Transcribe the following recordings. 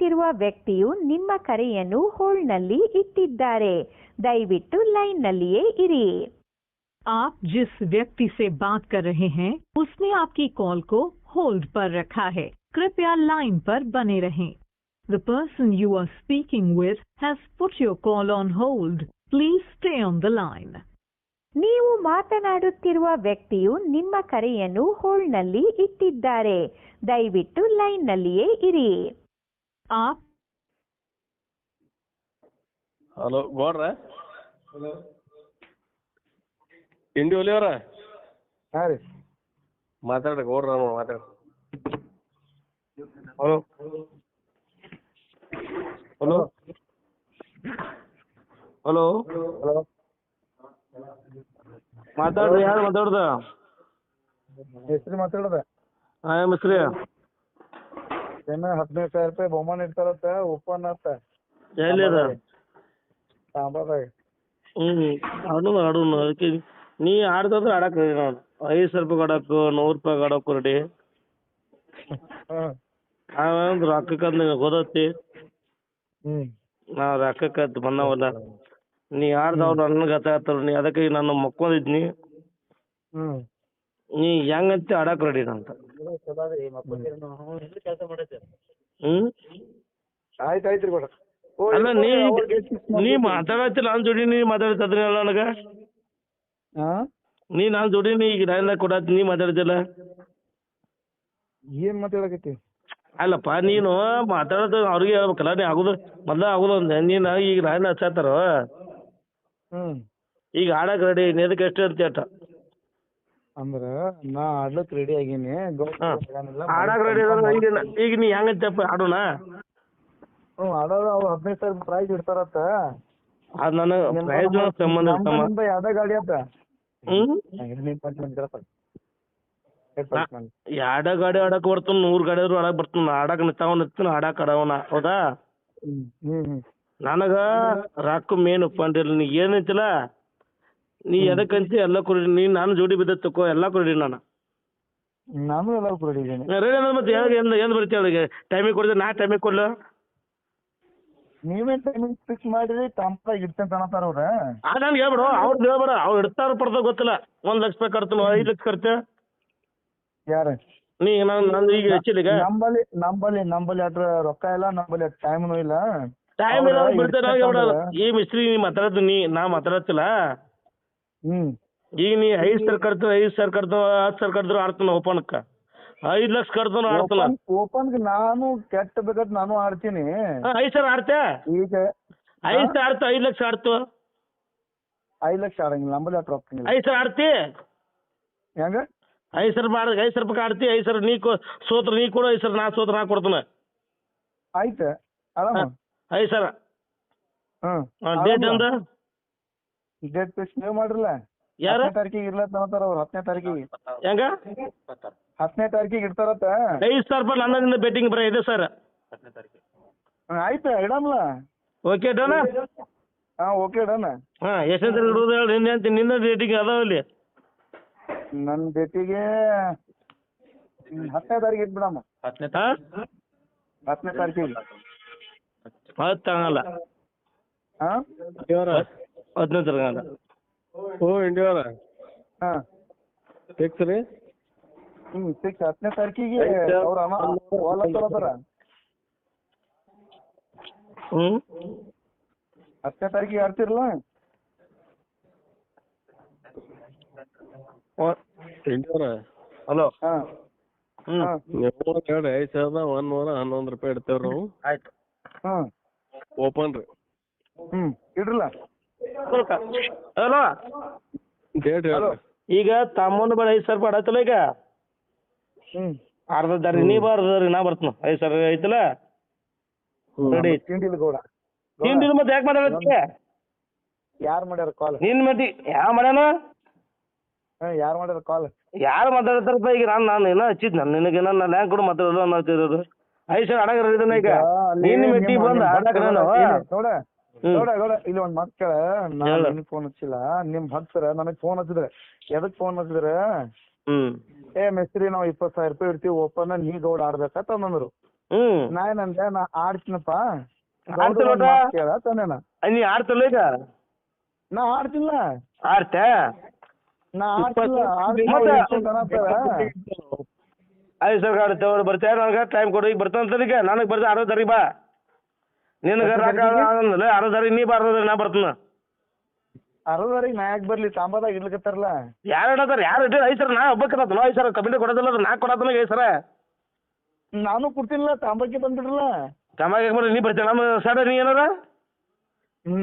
ಮಾತನಾಡುತ್ತಿರುವ ವ್ಯಕ್ತಿಯು ನಿಮ್ಮ ಕರೆಯನ್ನು ಹೋಲ್ಡ್ನಲ್ಲಿ ಇಟ್ಟಿದ್ದಾರೆ ದಯವಿಟ್ಟು ಲೈನ್ನಲ್ಲಿಯೇ ಇರಿ आप जिस व्यक्ति से बात कर रहे हैं उसने आपकी कॉल को होल्ड पर रखा है कृपया लाइन पर बने रहें the person you are speaking with has put your call on hold please stay on the line ನೀವು ಮಾತನಾಡುತ್ತಿರುವ ವ್ಯಕ್ತಿಯು ನಿಮ್ಮ ಕರೆಯನ್ನು ಹೋಲ್ಡ್ನಲ್ಲಿ ಇಟ್ಟಿದ್ದಾರೆ ದಯವಿಟ್ಟು ಲೈನ್ನಲ್ಲಿಯೇ ಇರಿ आप? ಹಲೋ ಗೌಡ್ರ ಇಂಡಿ ಒಲಿಯವ್ರ ಹಾಂ ರೀ ಮಾತಾಡ್ರಿ ಗೌಡ್ರ ಮಾತಾಡ್ರಿ ಹಲೋ ಹಲೋ ಹಲೋ ಹಲೋ ಮಾತಾಡ್ರಿ ಯಾರು ಮಾತಾಡ್ದ? ಹೆಸ್ರು ಮಾತಾಡ್ದ? ಹಾಂ ಮಿಸ್ರಿ ಏನ ಹದಿನೈದು ಸಾವಿರ ರೂಪಾಯಿ ಬಹುಮಾನ ಇಡ್ತಾರತ್ತ ಓಪನ್ ಆತ ಎಲ್ಲಿ ಹ್ಮ್ ತಾಂಬಾದಾಗ ಹ್ಞೂ ಆಡೋಣ ಆಡೋಣ ಅದಕ್ಕೆ ನೀ ಆಡ್ದಂದ್ರೆ ಆಡಕ್ ready ನಾನು. ಐದು ಸಾವಿರ ರೂಪಾಯಿ ಆಡಕ್ಕು ನೂರು ರೂಪಾಯಿ ಆಡಕ್ಕು ರೆಡಿ ಹಾಂ ನಾವಂದ್ರೆ ರೊಕ್ಕಕ್ಕಂತ ನಿನಗೆ ಗೊತ್ತೈತಿ? ಹ್ಮ್. ನಾವು ರೊಕ್ಕಕ್ಕಂತ ಬಂದವಲ್ಲ. ನೀ ಆಡ್ದವ್ ನನಗೆ ಗೊತ್ತಾಗ್ತಾರ ನೀ ಅದಕ್ಕೆ ನಾನು ಮಕ್ಕೊಂಡಿದ್ನಿ. ಹ್ಮ್. ನೀ ಹೆಂಗಂತ ಆಡಕ್ ರೆಡಿ ಅಂತ ಹ್ಞೂ ಆಯ್ತು ಆಯ್ತು ರೀ ಕೊಡ್ರಿ. ಅಲ್ಲ ನೀ ನೀ ಮಾತಾಡತ್ತಿಲ್ಲ ನಾನು ಜೋಡಿ ನೀ ಮಾತಾಡ್ತಿದ್ರಲ್ಲ ನನಗೆ ನನಗ ನೀ ನಾನು ಜೋಡಿ ನೀ ಈಗ ನಾನು ಕೊಡತ್ತಿ ನೀ ಮಾತಾಡ್ತಿಲ್ಲ ಏನು ಮಾತಾಡಕತ್ತಿ? ಅಲ್ಲಪ್ಪ ನೀನು ಮಾತಾಡೋದು ಅವ್ರಿಗೆ ಹೇಳ್ಬೇಕಲ್ಲ ನೀ ಆಗುದು ಮೊದ್ಲ ಆಗುದು ಅಂದೆ ನೀನು ಈಗ ನಾನು ಹಚ್ಚಾತಾರ? ಹ್ಞೂ ಈಗ ಆಡಕ್ಕೆ ರೆಡಿ ನೀ ಅದಕ್ಕೆ ಎಷ್ಟು ಅಂತ ಅಂದ್ರ ನಾ ಆಡ್ಲಕ್ ರೆಡಿ ಆಗೀನಿ. ಹಾಂ. ಆಡಕ್ಕೆ ರೆಡಿ ಈಗ ನ- ಈಗ ನೀ ಹೆಂಗಂತಪ್ಪ ಆಡೋಣ ಹ್ಮ್ ಆಡೋದು ಅವ್ರು ಹದಿನೈದು ಸಾವಿರ ಪ್ರೈಸ್ ಇಡ್ತಾರತ್ತ. ಅದು ನನಗೆ ಪ್ರೈಸ್ ಸಂಬಂಧ ಇರ್ತಮ್ಮ. ಯಾವ್ದ ಗಾಡಿ ಆತ? ಎರಡ ಗಾಡಿ ಆಡಕ್ ಬರ್ತಾನ ನೂರ್ ಗಾಡಿ ಆದ್ರೂ ಆಡಕ್ ಬರ್ತಾನ ಆಡಕ್ ನಿಂತಾವ ನಿಂತಾನ ಆಡಕ್ ಆಡವನ ಹೌದಾ? ಹ್ಮ್ ಹ್ಮ್ ಹ್ಮ್. ನನಗ ರೊಕ್ಕ ಮೇನ್ ಉಪ್ಪಂಡಿಲ್ಲ ನೀ ಏನೈತಿಲ್ಲ ನೀ ಎದಕ್ಕಂತಿ ಎಲ್ಲ ಕುರಿ ನೀ ನಾನು ಜೋಡಿ ಬಿದ್ದ ತಕೋ ಎಲ್ಲ ಕುರಿ ನಾನು. ನಾನು ಎಲ್ಲ ಕುರಿ ಅಂದ್ರೆ ಮತ್ತೆ ಯಾವಾಗ ಎಂದು ಎಂದು ಬರ್ತೀಯ ಅವಳಿಗೆ ಟೈಮಿಗೆ ಕೊಡಿದ್ರೆ ನಾ ಟೈಮಿಗೆ ಕೊಡ್ಲ? ನೀವೇ ಟೈಮಿಂಗ್ ಫಿಕ್ಸ್ ಮಾಡಿರಿ ತಂಪಾಗಿ ಇಡ್ತೇನೆ ಅನ್ನತಾರ ಅವ್ರ. ಆ ನಾನು ಹೇಳ್ಬಿಡು ಅವ್ರದ್ದು ಹೇಳ್ಬೇಡ ಅವ್ರು ಇಡ್ತಾರ ಪಡ್ದ ಗೊತ್ತಿಲ್ಲ. ಒಂದ್ ಲಕ್ಷ ರೂಪಾಯಿ ಕಟ್ತಾನ ಐದು ಲಕ್ಷ ಖರ್ಚು ಯಾರ? ನೀ ನಾನು ನಂದು ಈಗ ಹೆಚ್ಚಿಲ್ಲ ನಂಬಲ್ಲಿ ನಂಬಲ್ಲಿ ನಂಬಲ್ಲಿ ಅದ್ರ ರೊಕ್ಕ ಇಲ್ಲ ನಂಬಲ್ಲಿ ಟೈಮ್ನು ಇಲ್ಲ. ಟೈಮ್ ಇಲ್ಲ ಹೇಳ್ಬಿಡ ಈ ಮಿಸ್ತ್ರಿ ನೀ ಮಾತಾಡತ್ತು ನೀ ನಾ ಮಾತಾಡತ್ತಿಲ್ಲ. ಹ್ಮ್. ಈಗ ನೀ ಐದ್ ಸರ್ ಕಟ್ತು ಐದ್ ಸಾವಿರ ಕಟ್ತು ಹತ್ತು ಸಾವಿರ ಕಟ್ಟಿದ್ರು ಆಡ್ತಾನ ಓಪನ್ಕ. ಐದ್ ಲಕ್ಷ ಕಟ್ತಾನ ಆಡ್ತಾನ. ಓಪನ್ ನಾನು ಕೆಟ್ಟ ಬೇಕಾದ್ ನಾನು ಆಡ್ತೀನಿ. ಐದ್ ಸರ್ ಆಡ್ತೆ ಈಗ ಐದ್ ಸಾವಿರ ಆಡ್ತು ಐದ್ ಲಕ್ಷ ಆಡ್ತು ಐದ್ ಲಕ್ಷ ಆಡಂಗಿಲ್ಲ ನಂಬಲ್ಲಿ ಅಟ್ ರೊಕ್ಕ ಇಲ್ಲ ಐದು ಸಾವಿರ ಆಡ್ತಿ? ಹೆಂಗ? ಐದ್ ಸಾವಿರ ಆಡ ಐದ್ ಸರ್ ರೂಪಾಯಿ ಆಡ್ತಿ ಐದ್ ಸರ್ ನೀ ಕೊ ಸೋತ್ರ ನೀ ಕೊಡು ಐದು ಸರ್ ನಾ ಸೋತ್ರ ನಾ ಕೊಡ್ತಾನ. ಆಯ್ತ ಆರಾಮ? ಐದು ಸಾವಿರ ಹ್ಮ್ ಡೇಟ್ ಅಂದ? ಡೇಟ್ ಫಿಕ್ಸ್ ನೀವು ಮಾಡ್ರಲ್ಲ. ಯಾರ? ಹತ್ತನೇ ತಾರೀಕಿಗೆ ಇರ್ಲತ್ತ ಅಂತಾರ ಅವ್ರು ಹತ್ತನೇ ತಾರೀಕಿಗೆ. ಹೆಂಗ? ಹತ್ತನೇ ತಾರೀಕಿಗೆ ಇಡ್ತಾರತ್ತ? ಐದು ಸಾವಿರ ರೂಪಾಯಿ ನನ್ನಿಂದ ಬೆಟ್ಟಿಂಗ್ ಬರ ಇದೆ ಸರ್. ಹ್ಮ್, ಆಯ್ತ ಇಡಮ್ಲ. ಓಕೆ ಡನ್ ಹಾ ಓಕೆ ಡನ್ ಹಾ ಎಷ್ಟನೇ ತಾರೀಕು ಇಡೋದು ಹೇಳಿ ನಿನ್ನೆ ಅಂತ ನಿನ್ನ ಡೇಟಿಗೆ ಅದಾವ ಇಲ್ಲಿ ನನ್ನ ಡೇಟಿಗೆ ಹತ್ತನೇ ತಾರೀಕಿಗೆ ಇಟ್ಬಿಡಮ್ಮ ತಾ ಹತ್ತನೇ ತಾರೀಕಿಗೆ? ಹತ್ತು ಆಗಲ್ಲ ಹಾ? ಹದಿನೈದು ತಾರೀಕು ಓ ಇಂಡಿಯವರ ಹಾ. ಫಿಕ್ಸ್ ರೀ? ಹ್ಮ್ ಫಿಕ್ಸ್ ಹತ್ತನೇ ತಾರೀಕಿಗೆ ಅವ್ರ ಅಮ್ಮ ಹ್ಞೂ ಹತ್ತನೇ ತಾರೀಕಿಗೆ ಆಡ್ತಿರಲ್ಲ ಹಲೋ. ಹಾ. ಹ್ಞೂ ಹಾ. ನೀವು ಹೇಳ್ರಿ ಐದು ಸಾವಿರದ ಒಂದ್ ನೂರ ಹನ್ನೊಂದು ರೂಪಾಯಿ ಇಡ್ತೇವ್ರಿ ನಾವು. ಆಯ್ತು. ಹಾ ಓಪನ್ ರೀ. ಹ್ಮ್. ಇಡ್ರಲ್ಲ ಹಲೋ. ಡೇಟ್ ಈಗ ತಮ್ಮನ ಬೇಡ ಐದು ಸಾವಿರ ರೂಪಾಯಿ ಆಡತ್ತಲ್ಲ ಈಗ? ಹ್ಮ್. ಅರ್ಧ ದಾರಿ ನೀ ಬಾ ನಾ ಬರ್ತನು. ಐದು ಸಾವಿರ ಐತಲ್ಲ? ರೆಡಿ ತಿಂಡಿಲ್ ಮತ್ತೆ ಯಾಕೆ ಮಾತಾಡತ್ತೆ ಯಾರ್ ಮಾಡ್ಯಾರ ಕಾಲ್ ನಿನ್ ಮತ್ತೆ ಯಾವ ಮಾಡ್ಯಾನ? ಯಾರ್ ಮಾಡ್ಯಾರ ಕಾಲ್ ಯಾರು ಮಾತಾಡ್ತಾರಪ್ಪ ಈಗ ನಾನು ನಾನು ಏನೋ ಹಚ್ಚಿದ್ ನಾನು? ನಿನಗೆ ನಾನು ನಾನು ಹ್ಯಾಂಗ್ ಕೂಡ ಮಾತಾಡೋದು ಅನ್ನೋದು ಐದು ಸಾವಿರ ಅಡಗರ ಇದನ್ನ ಈಗ? ನಿನ್ನ ಮೆಟ್ಟಿ ಬಂದು ಆಡಕ್ಕೆ ನಾನು? ನೋಡ. ನೋಡ ನೋಡ ಇಲ್ಲಿ ಒಂದ್ ಮಕ್ಕಳ ಕೇಳ. ನಾನ್ ನಿನಗ್ ಫೋನ್ ಹಚ್ಚಿಲ್ಲ. ನಿಮ್ ಭಕ್ತರ ನನಗ್ ಫೋನ್ ಹಚ್ಚಿದ್ರೆ. ಎದಕ್ ಫೋನ್ ಹಚ್ಚಿದ್ರೆ? ಏ ಮೆಸ್ರಿ ನಾವ್ ಇಪ್ಪತ್ ಸಾವಿರ ರೂಪಾಯಿ ಇಡ್ತೀವಿ ಓಪನ್ ನೀ ಗೌಡ ಆಡ್ಬೇಕಂತ ಅಂದ್ರು ನಾ ಏನಂದೆ ನಾ ಆಡ್ತೀನಪ್ಪ. ಕೇಳ ತಾನೇನ ನೀ. ಆಡ್ತಲ್ಲ ಈಗ? ನಾ ಆಡ್ತಿಲ್ಲ. ಆಡ್ತೆ ನಾ ಆಡ್ತಿಲ್ಲ. ಐದು ಸಾವಿರ ಆಡುತ್ತೆ ಅವ್ರು ಬರ್ತಾರೆ ನನಗೆ? ಟೈಮ್ ಕೊಡು ಈಗ ಬರ್ತಾನೆ ಈಗ ನನಗೆ ಬರ್ತಾ ತಾರೀಕು ಬಾ. ನಿನಗೆ ರೊಕ್ಕ ತಾರೀಕು ನೀ ಬಾ ಅರ್ಧ ತಾರೀಕು ನಾ ಬರ್ತನ. ಅರವರಿಗೆ ನಾ ಯಾಕೆ ಬರ್ಲಿ? ತಾಂಬಾದಾಗ ಇಡ್ಲಿಕತ್ತಾರಲ್ಲ? ಯಾರು ಇಡತ್ತಾರ ಯಾರು ಇಟ್ಟಿಲ್ಲ ಐದು ಸರ ನಾ ಒಬ್ಬಕ್ಕೆ ಐದು ಸರ ಕಮಿಟಿ ಕೊಡೋದಿಲ್ಲ ನಾ ಕೊಡೋದಿಲ್ಲ ಐದು ಸರ. ನಾನು ಕೊಡ್ತಿಲ್ಲ ತಾಂಬಕ್ಕೆ ಬಂದ್ಬಿಡ್ರಲ್ಲ ಕಮಾಗಿ ಬರ್ರಿ ನೀ ಬರ್ತೀಯ? ನಮ್ಮ ಸಡ ನೀ ಏನಾರ?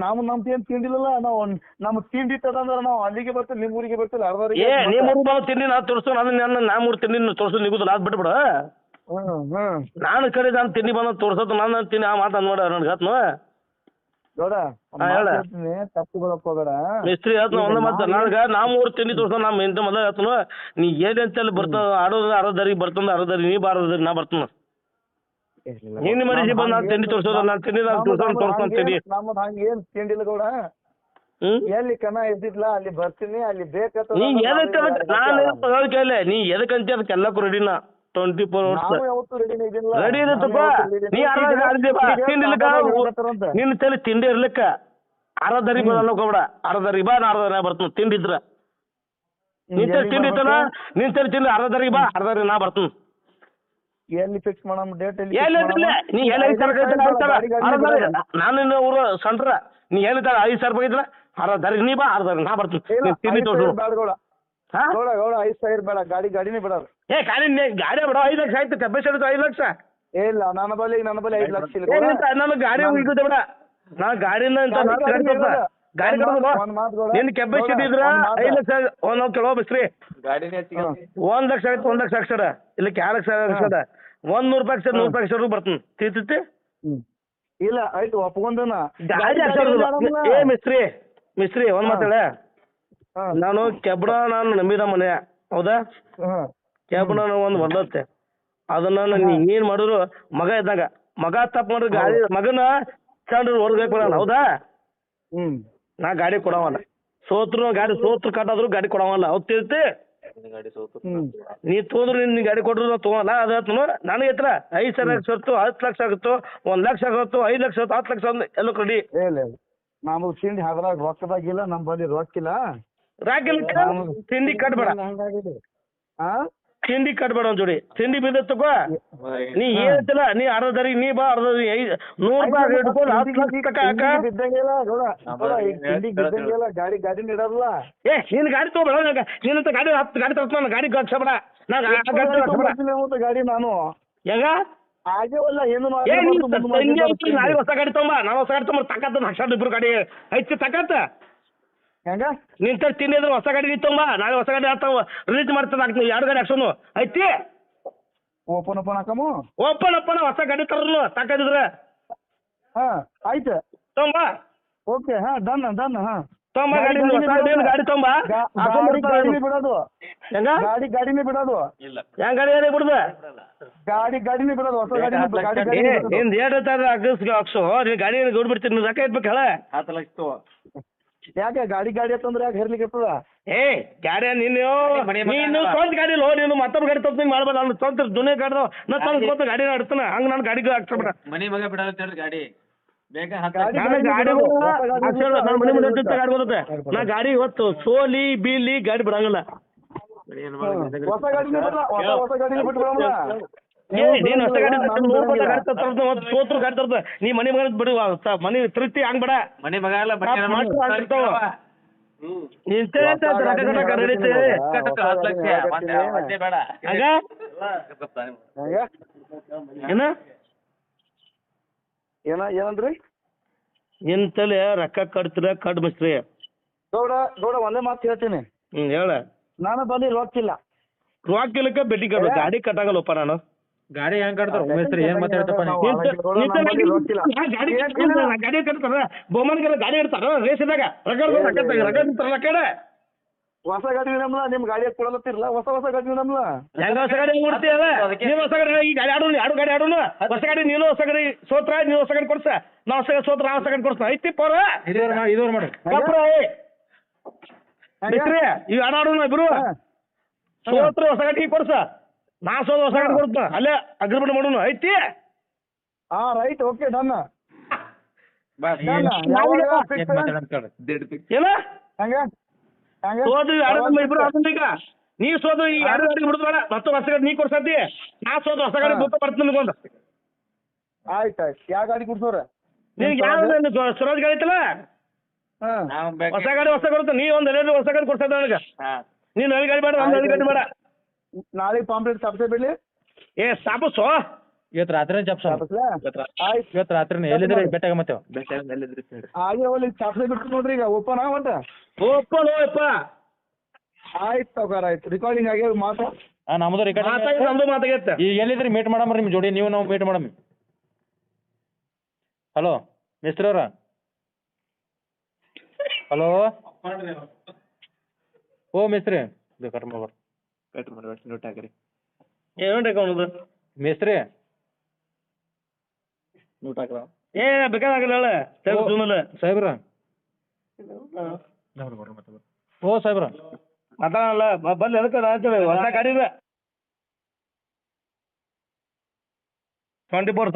ನಾವು ನಮ್ ಏನ್ ತಿಂಡಿಲ್ಲಲ್ಲ ನಾವು ನಮ್ ತಿಂಡಿ ತದಂದ್ರ ನಾವು ಅಲ್ಲಿಗೆ ಬರ್ತೀವಿ ನಿಮ್ ಊರಿಗೆ ಬರ್ತೀವಿ ಅರ್ಧರಿ ಏ ನೀ ಬಂದು ತಿಂಡಿ ನಾ ತೋರಿಸು. ನಾನು ನನ್ನ ನಾ ಮೂರು ತಿಂಡಿ ತೋರಿಸು ನಿಗುದಿಲ್ಲ ಅದ್ ಬಿಟ್ಬಿಡು. ಹ್ಮ್ ಹ್ಮ್. ನಾನು ಕಡೆ ನಾನು ತಿಂಡಿ ಬಂದ ತೋರ್ಸತ್ ನಾನು ತಿಂಡಿ ಆ ಮಾತು ನೋಡ ನನಗೆ ಹತ್ನು. ನೋಡ ಹೇಳ. ತಪ್ಪುಗಳಕ್ ಹೋಗಬೇಡ. ಮಿಸ್ತ್ರಿ ಹತ್ನು ಒಂದ ಮಾತು ನನಗೆ ನಾ ಮೂರ್ ತಿಂಡಿ ತೋರ್ಸ ನಮ್ಮ ಇಂತ ಮೊದಲ ಹತ್ನು. ನೀ ಏನಂತಲ್ಲಿ ಬರ್ತಾವ ಆಡೋದ್ರ ಅರ್ಧ ದಾರಿ ಬರ್ತಂದ ಅರ್ಧ ದಾರಿ ನೀ ಬಾರದ್ರಿ ನಾ ಬರ್ತನ ನಿನ್ನ ಮನುಷ್ಯ ಬಂದು ನಾನು ತಿಂಡಿ ತೋರ್ಸೋದ ನಾನು ತಿಂಡಿ ನಾನು ತೋರ್ಸೋದು ತೋರ್ಸ್ಕೊಂಡು ತಿಂಡಿ. ನಮ್ಮದ್ ಹಂಗ ಏನ್ ತಿಂಡಿಲ್ಲ ಗೌಡ. ಹ್ಮ್? ಎಲ್ಲಿ ಕನ ಎದ್ದಿದ್ಲ ಅಲ್ಲಿ ಬರ್ತೀನಿ ಅಲ್ಲಿ ಬೇಕತ್ತ ನೀ ಎದಕ್ಕೆ ನಾನು ಕೇಳಿ ನೀ ಎದಕ್ಕಂತ ಅದಕ್ಕೆ ಎಲ್ಲಕ್ಕೂ ರೆಡಿನ ಟ್ವೆಂಟಿ ಫೋರ್ ಅವರ್ಸ್ ರೆಡಿ ಇರುತ್ತಪ್ಪ ತಪ್ಪ ನೀ ನಿನ್ನ ತಲೆ ತಿಂಡಿ ಇರ್ಲಿಕ್ಕ. ಅರ್ಧ ದರಿ ಬರಲ್ಲ ಹೋಗ್ಬೇಡ ಅರ್ಧ ದರಿ ಬಾ ನಾ ಅರ್ಧ ದರಿ ಬರ್ತೀನಿ. ತಿಂಡಿ ಇದ್ರ. ನಿನ್ ತಲೆ ತಿಂಡಿ ಇತ್ತಲ್ಲ? ನಿನ್ ತಲೆ ತಿಂಡಿ ಅರ್ಧರಿ ಬಾ ಅರ್ಧರಿ ನಾ ಬರ್ತೀನಿ. ಎಲ್ಲಿ ಫಿಕ್ಸ್ ಮಾಡಮ್? ಡೇಟ್ ಎಲ್ಲಿ ಎಲ್ಲಿ ನೀ ಎಲ್ಲಿ ಐದು ಸಾವಿರ ನಾನು ಊರು ಸಂಟ್ರ. ನೀ ಹೇಳಿದ್ರ ಐದು ಸಾವಿರ ರೂಪಾಯಿ ಇದ್ರ? ಅರ್ಧ ದಾರಿ ನೀ ಬಾ ಅರ್ಧರಿ ನಾ ಬರ್ತೀನಿ. ತಿಂಡಿ ಗೌಡ ಹಾ? ಗೌಡ ಗೌಡ ಐದ್ ಸಾವಿರ ಬೇಡ ಗಾಡಿ ಗಾಡಿನೇ ಬೇಡ ಏ ಗಾಡಿ ನೀ- ಗಾಡಿ ಬಿಡ ಐದು ಲಕ್ಷ ಆಯ್ತು ಐದು ಲಕ್ಷ. ಏ ಇಲ್ಲ ನನ್ನ ಬಳಿ ನನ್ನ ಬಳಿ ಐದ್ ಲಕ್ಷ ಇಲ್ಲ ಗೌಡ. ನನ್ನ ಗಾಡಿ ಹೋಗಿದ್ದೆ ಬಿಡ. ನಾ ಗಾಡಿನ ಇಂತ ಗಾಡಿ- ಗಾಡಿ ಗಾಡಿ ತರ್ತ. ಗಾಡಿ ಒಂದ್ ಮಾತ್- ಒಂದ್ ಮಾತ್ ಗೌಡ. ನಿನ್ ಕೆಪಾಸಿಟಿ ಇದ್ರ ಒಂದ್ ಮಾತ್. ಐದು ಲಕ್ಷ ಒಂದ್ ನಾವು ಕೆಲವು ಬಿಸ್ರಿ. ಹ್ಮ್. ಒಂದ್ ಲಕ್ಷ ಆಯ್ತು ಒಂದ್ ಲಕ್ಷ ಅಕ್ಷರ ಇಲ್ಲ ಎರಡು ಲಕ್ಷ ಅಕ್ಷರ ಒಂದ್ ನೂರು ರೂಪಾಯಿ ಅಕ್ಷರ ನೂರು ರೂಪಾಯಿ ಅಕ್ಷರ ಬರ್ತೀನಿ. ತಿಳ್ತಿತ್ತಿ ಹ್ಮ್. ಇಲ್ಲ ಆಯ್ತು ಒಪ್ಕೊಂಡನ ಗಾಡಿ ಅಕ್ಷರ ಏ ಮಿಸ್ತ್ರಿ ಮಿಸ್ತ್ರಿ ಒಂದ್ ಮಾತಾಡ ನಾನು ಕೆಬ್ಬಣ ನಾನು ನಂಬಿದ ಮನೆ ಹೌದಾ? ಕೆಬ್ಬಣ ಒಂದು ಬಂದತ್ತೆ ಅದನ್ನ ನಾನು ಏನ್ ಮಾಡಿದ್ರು ಮಗ ಇದ್ದಾಗ. ಮಗ ತಪ್ಪ ಮಾಡಿದ್ರು ಗಾಡಿ ಮಗನ ಚಂದ್ರ ಹೊರಗೆ ನಾನು ಹೌದಾ? ಹ್ಮ್. ನಾ ಗಾಡಿ ಕೊಡವಲ್ಲ. ಸೋತ್ರು ಗಾಡಿ ಸೋತ್ರು ಕಟ್ಟಾದ್ರು ಗಾಡಿ ಕೊಡವಲ್ಲ ಹೌದ್ ತಿಳ್ತಿ? ಹ್ಮ್. ನೀ ತೋದ್ರು ನಿನ್ ಗಾಡಿ ಕೊಟ್ರು ನಾ ತಗೋಲ್ಲ ಅದ ನನಗೆ ಹತ್ರ ಐದು ಸಾವಿರ ಲಕ್ಷ ಹತ್ತು ಲಕ್ಷ ಆಗುತ್ತೋ ಒಂದ್ ಲಕ್ಷ ಆಗುತ್ತೋ ಐದ್ ಲಕ್ಷ ಆಗುತ್ತೋ ಹತ್ತು ಲಕ್ಷ ಎಲ್ಲ ರೆಡಿ ಏ ಇಲ್ಲ ಇಲ್ಲ. ನಮ್ದು ತಿಂಡಿ ಅದ್ರಾಗ ರೊಕ್ಕದಾಗಿಲ್ಲ ನಮ್ ಬಳಿ ರೊಕ್ಕಿಲ್ಲ. ತಿಂಡಿ ಕಟ್ಬೇಡ. ತಿಂಡಿ ಕಟ್ಬೇಡ ಒಂದ್ ಜೋಡಿ. ತಿಂಡಿ ಬಿದ್ದ ತಗೋ ನೀ ಹೇಳ್ತಿಲ್ಲ ನೀ ಅರ್ಧ ದರಿ ನೀ ಬಾ ಅರ್ಧ ನೂರು ರೂಪಾಯಿ ಹಿಡ್ಕೊಂಡು ಹತ್ತು ಲಕ್ಷ ತಕ ಹಾಕ ಗೌಡ ಗೌಡ, ಇಡಲ್ಲ ಏ ನಿನ್ ಗಾಡಿ ತಗೋಬೇಡ ನಂಗೆ ನಿನ್ನಂತ ಗಾಡಿ ಹತ್ತು ಗಾಡಿ ತರ್ತ ನಾನು ಗಾಡಿ ಕಳ್ಸಬೇಡ ನಾ ಗಾಡಿ ನಾನು? ಹೆಂಗ? ಆಗೇವಲ್ಲ ಏನು ನಾಳೆ ಹೊಸ ಗಾಡಿ ತಗೊಂಬ ನಾನು ಹೊಸ ಗಾಡಿ ತಗೊಂಬ ತಕ್ಕತ್ತ ಲಕ್ಷ ಇಬ್ರು ಗಾಡಿ. ಐತಿ ತಕ್ಕತ್ತ ಹೆಂಗ? ನಿನ್ ತರ ತಿಂದಿದ್ರೆ ಹೊಸ ಗಾಡಿ ನಿಂತವ ನಾಳೆ ಹೊಸ ಗಾಡಿ ಆತವ ರಿಲೀಸ್ ಮಾಡ್ತದ ಹಾಕ್ತೀನಿ ಎರಡು ಗಾಡಿ ಹಾಕ್ಸೋನು ಐತಿ? ಓಪನ್ ಓಪನ್ ಹಾಕಮು? ಓಪನ್ ಓಪನ್ ಹೊಸ ಗಾಡಿ ತರನು ತಕ್ಕದಿದ್ರೆ ಹಾ ಆಯ್ತು. ತಗೊಂಬ. ಓಕೆ ಹಾ ಡನ್ ಡನ್ ಹಾ. ತಗೊಂಬ ಗಾಡಿ ಹೊಸ ಗಾಡಿ ಗಾಡಿ ತಗೊಂಬ? ಗಾಡಿ ಬರ್ತಾನೆ. ಗಾಡಿನೇ ಬಿಡೋದು. ಹೆಂಗ? ಗಾಡಿ ಗಾಡಿನೇ ಬಿಡೋದು. ಹೆಂಗ್ ಗಾಡಿ ಏನೇ ಬಿಡುದ? ಗಾಡಿ ಗಾಡಿನೇ ಬಿಡೋದು ಹೊಸ ಗಾಡಿ ಗಾಡಿ ಏ ಗಾಡಿನೇ ಬಿಡೋದು. ನಿನ್ ಏಟ್ ತರ ಅಗ್ಗಿಸ್ ಹಾಕ್ಸು. ನೀನ್ ಗಾಡಿ ಗೌಡ್ ಬಿಡ್ತೀನಿ ರೊಕ್ಕ ಇಟ್ಬೇಕು ಹೇಳ. ಯಾಕೆ ಗಾಡಿ ಗಾಡಿ ಅಂತಂದ್ರೆ ಯಾಕೆ ಹೇರ್ಲಿಕ್ಕೆ ಇರ್ತದ? ಏ ಗಾಡಿ ನೀನು ನೀನು ಸ್ವಂತ ಗಾಡಿ ಲೋ ನೀನು ಮತ್ತೊಬ್ಬ ಗಾಡಿ ತಪ್ಪ ನೀನು ಮಾಡ್ಬೇಡ ನಾನು ಸ್ವಂತ ದುನಿಯ ಗಾಡಿ ನಾ ತಂದು ಸ್ವಂತ ಗಾಡಿ ಆಡ್ತಾನೆ ಹಂಗ ನಾನು ಗಾಡಿಗೆ ಹಾಕ್ಸ್ಬಿಡ ಮನಿ ಮಗ ಬಿಡಲ್ಲ ಹೇಳ್ರಿ ಗಾಡಿ. ಬೇಗ ಗಾಡಿ ನಾನು ಗಾಡಿ ಗಾಡಿ ಗಾಡಿ ಮನೆ ಮುಂದೆ ಗಾಡಿ ನಿಂತ ಗಾಡಿ ಬರುತ್ತೆ. ನಾ ಗಾಡಿ ಇವತ್ತು ಸೋಲಿ ಬೀಲಿ ಗಾಡಿ ಬಿಡಂಗಿಲ್ಲ. ಹೊಸ ಬಿಡಲ್ಲ ಹೊಸ ಹೊಸ ಗಾಡಿನೇ ಬಿಟ್ಟು ನೀನ್ ಹೊಸ ಗಾಡಿ ನೂರು ರೂಪಾಯಿ ಗಾಡಿ ತರ್ತ ಮತ್ತೆ ಸೋತ್ರು ಗಾಡಿ ತರ್ತ ನೀ ಮನೆ ಮಗ ಬಿಡು ಮನೆ ತೃಪ್ತಿ ಹಂಗ್ ಬೇಡ. ಮನಿ ಮಗ ಏನ? ಏನಂದ್ರಿ? ನಿನ್ ತಲೆ ರೊಕ್ಕ ಕಟ್ತಿರ ಕಟ್ ಮಿಸ್ತ್ರಿ ಗೌಡ ಗೌಡ ಒಂದೇ ಮಾತು ಹೇಳ್ತೀನಿ. ಹ್ಮ್ ಹೇಳ. ನಾನು ಬಲ್ಲಿ ರೊಕ್ಕಿಲ್ಲ ರೊಕ್ಕ ಇಲ್ಲಕ್ಕ ಬೆಟ್ಟಿ ಕಟ್ಬೇಕು. ಗಾಡಿ ಕಟ್ಟಾಗಲ್ಲಪ್ಪ ನಾನು. ಗಾಡಿ ಹೆಂಗ್ ಕಟ್ತಾರ ಉಮೇಶ್ರಿ ಏನ್ ಮಾತಾಡ್ತಪ್ಪ ಗಾಡಿ ಗಾಡಿ ಕಟ್ತಾರ ಬಹುಮಾನಗೆಲ್ಲ ಗಾಡಿ ಇಡ್ತಾರ ರೇಸಿದಾಗ ರಗಡ್ ರಗಡ್ ಇಡ್ತಾರ, ರೊಕ್ಕ ಇಡ. ಹೊಸ ಗಾಡಿ ನಮ್ಲ ನಿಮ್ ಗಾಡಿ ಕೊಡಲತ್ತಿರಲ್ಲ ಹೊಸ ಹೊಸ ಗಾಡಿ ನಮ್ಲ ಹೆಂಗ ಹೊಸ ಗಾಡಿ ಕೊಡ್ತೀಯ ನೀವ್ ಹೊಸ ಗಾಡಿ ಈ ಗಾಡಿ ಆಡೋಣ ಎರಡು ಗಾಡಿ ಆಡೋಣ ಹೊಸ ಗಾಡಿ ನೀನು ಹೊಸ ಗಾಡಿ ಸೋತ್ರ ನೀನು ಹೊಸ ಗಾಡಿ ಕೊಡ್ಸ. ನಾ ಹೊಸ ಗಾಡಿ ಸೋತ್ರ ನಾ ಹೊಸ ಗಾಡಿ ಕೊಡ್ಸ. ಐತಿ ಪೋರ. ಇದೂರ್ ಮಾಡಿ ಇದೂರ್ ಮಾಡಿ ಕಪ್ರ ಬಿಸ್ರಿ ಇವ್ ಆಡ ಆಡೋನು ಇಬ್ರು. ಸೋತ್ರ ಹೊಸ ಗಾಡಿ ಕೊಡ್ಸ. ನಾ ಸೋದ ಹೊಸ ಗಾಡಿ ಕೊಡ್ತ ಅಲ್ಲೇ ಅಗ್ರಿಮೆಂಟ್ ಮಾಡೋಣ ಐತಿ? ಹಾ ರೈಟ್ ಓಕೆ ಡನ್. ಬಸ್? ಏನ್ ಸೋದು ಎರಡು ಇಬ್ರು ಅದನ್ನ ಈಗ. ನೀ ಸೋದು ಈ ಎರಡು ಗಂಟೆಗೆ ಬಿಡುದು ಬೇಡ. ಮತ್ತೆ ಹೊಸ ಗಾಡಿ ನೀ ಕೊಡ್ಸತಿ ನಾ ಸೋದು ಹೊಸ ಗಾಡಿ ಬುಕ್ ಬರ್ತೀನಿ ನಿಮ್ಗೊಂದು. ಆಯ್ತು ಆಯ್ತ್. ಯಾವ ಗಾಡಿ ಕೊಡ್ಸೋರ ನಿನ್ಗೆ ಯಾವ ಸುರಾಜ್ ಗಾಡಿ ಐತಲ್ಲ? ಹೊಸ ಗಾಡಿ ಹೊಸ ಕೊಡ್ತ ನೀ ಒಂದ್ ಎರಡು ಹೊಸ ಗಾಡಿ ಕೊಡ್ಸದ ನನಗೆ. ಹಾ. ನೀನ್ ಎರಡು ಗಾಡಿ ಬೇಡ ಒಂದ್ ಹಳಿ ಗಾಡಿ ಬೇಡ. ನಾಳೆ ಪಾಂಪ್ಲೆಟ್ ತಪ್ಸೆ ಬಿಡ್ಲಿ? ಏ ಸಾಪಸೋ. ಇವತ್ತು ರಾತ್ರಿ ಚಪ್ಸ ತಪ್ಸ್ಲಾ? ಆಯ್ತ್. ಇವತ್ತು ರಾತ್ರಿ ಎಲ್ಲಿದ್ರೆ? ಬೆಟ್ಟಾಗ ಮತ್ತೆ ಹಾಗೆ ಒಳ್ಳೆ ತಪ್ಸೆ ಬಿಟ್ಟು ನೋಡ್ರಿ ಈಗ. ಓಪನ್ ಓಪನ್ ಓಪ್ಪ ನೋಯಪ್ಪ ಆಯ್ತ್ ಸಾವ್ಕಾರ ಆಯ್ತು. ರೆಕಾರ್ಡಿಂಗ್ ಆಗ್ಯಾವ ಮಾತು. ಹಾ ನಮ್ದು ರೆಕಾರ್ಡ್ ಮಾತಾಗಿ ನಮ್ದು ಮಾತಾಗೈತೆ ಈಗ ಎಲ್ಲಿದ್ರಿ? ಮೀಟ್ ಮಾಡಮ್ರಿ ನಿಮ್ ಜೋಡಿ. ನೀವು ನಾವು ಮೀಟ್ ಮಾಡಮ್. ಹಲೋ ಮಿಸ್ತ್ರಿ ಅವ್ರ? ಹಲೋ ಓ ಮಿಸ್ತ್ರಿ ಕರ್ಮ ಮೊಬೈಲ್ ಕಟ್ ಮಾಡಿ ನೋಟ್ ಹಾಕ್ರಿ ಏನು ಬೇಕಾವನದು ಮೇಸ್ತ್ರಿ? ನೋಟ್ ಹಾಕ್ರ? ಏ ಬೇಕಾಗಲ್ಲ ಹೇಳ. ತೆಗ್ದು ಸುಮ್ಮನೆ ಸಾಹೇಬ್ರ. ಓ ಸಾಹೇಬ್ರ. ಮಾತಾಡಲ್ಲ ಬಂದು ಎದಕ್ಕೆ ಅಂತೇಳಿ ಹೊಸ ಗಾಡಿ ಟ್ವೆಂಟಿ ಫೋರ್